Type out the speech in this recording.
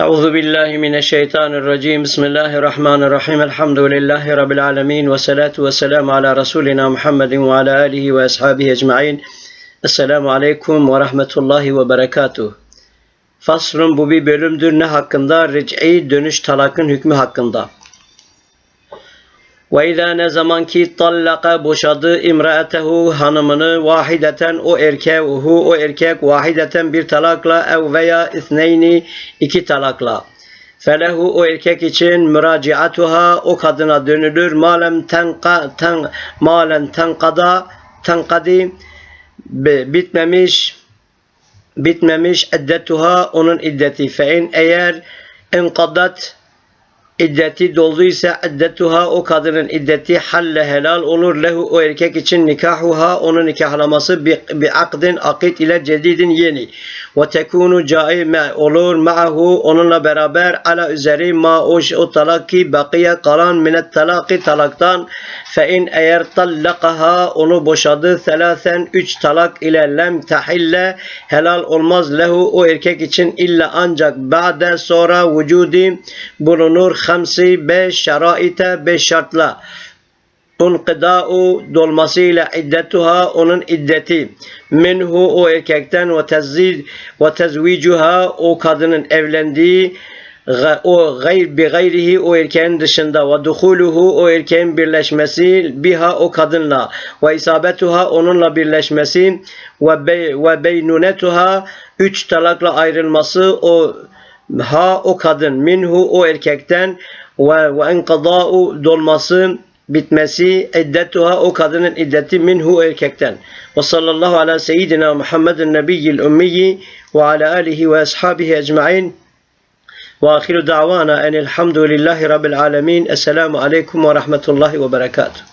Euzu billahi mineşşeytanirracim. Bismillahirrahmanirrahim. Elhamdülillahi rabbil alamin ve salatu vesselam ala rasulina Muhammedin ve ala alihi ve ashabihi ecmaîn. Esselamu aleyküm ve rahmetullahi ve berekatuh. Faslun bu bir bölümdür ne hakkında? Ric'i dönüş talakın hükmü hakkında. Ve izâ ne zaman ki tallaka boşadı imraetehu hanımını vahideten o erkeğuhu o erkek vahideten bir talakla ev veya isneyni iki talakla. Felehu o erkek için müraciatuha o kadına dönülür malem tenka ten malen tenkada tenkadi bi- bitmemiş bitmemiş iddetuha onun iddeti fe in eğer enkadat iddeti dolduysa iddetuha o kadının iddeti halle helal olur. Lehu o erkek için nikahuha onun nikahlaması bi, bi akdin akit ile cedidin yeni. Ve tekunu caime olur ma'ahu onunla beraber ala üzeri ma o, o talaki bakiye kalan minet talaki talaktan. Fe in eğer tallakaha onu boşadı selasen üç talak ile lem tahille helal olmaz. Lehu o erkek için illa ancak ba'de sonra vücudi bulunur hamsi beş şeraite beş şartla. Unkıda'u dolmasıyla iddetuha onun iddeti. Minhu o erkekten ve tezid ve tezvicuha o kadının evlendiği o gayr bi gayrihi o erkeğin dışında ve duhuluhu o erkeğin birleşmesi biha o kadınla ve isabetuha onunla birleşmesi ve bey, ve beynunetuha üç talakla ayrılması o ha o kadın minhu o erkekten ve ve enkada'u dolması bitmesi iddetuha o kadının iddeti minhu erkekten. Ve sallallahu ala seyyidina Muhammedin nebiyyil ümmiyi ve ala alihi ve ashabihi ecma'in. Ve ahiru da'vana enelhamdülillahi rabbil alemin. Esselamu aleyküm ve rahmetullahi ve berekatuhu.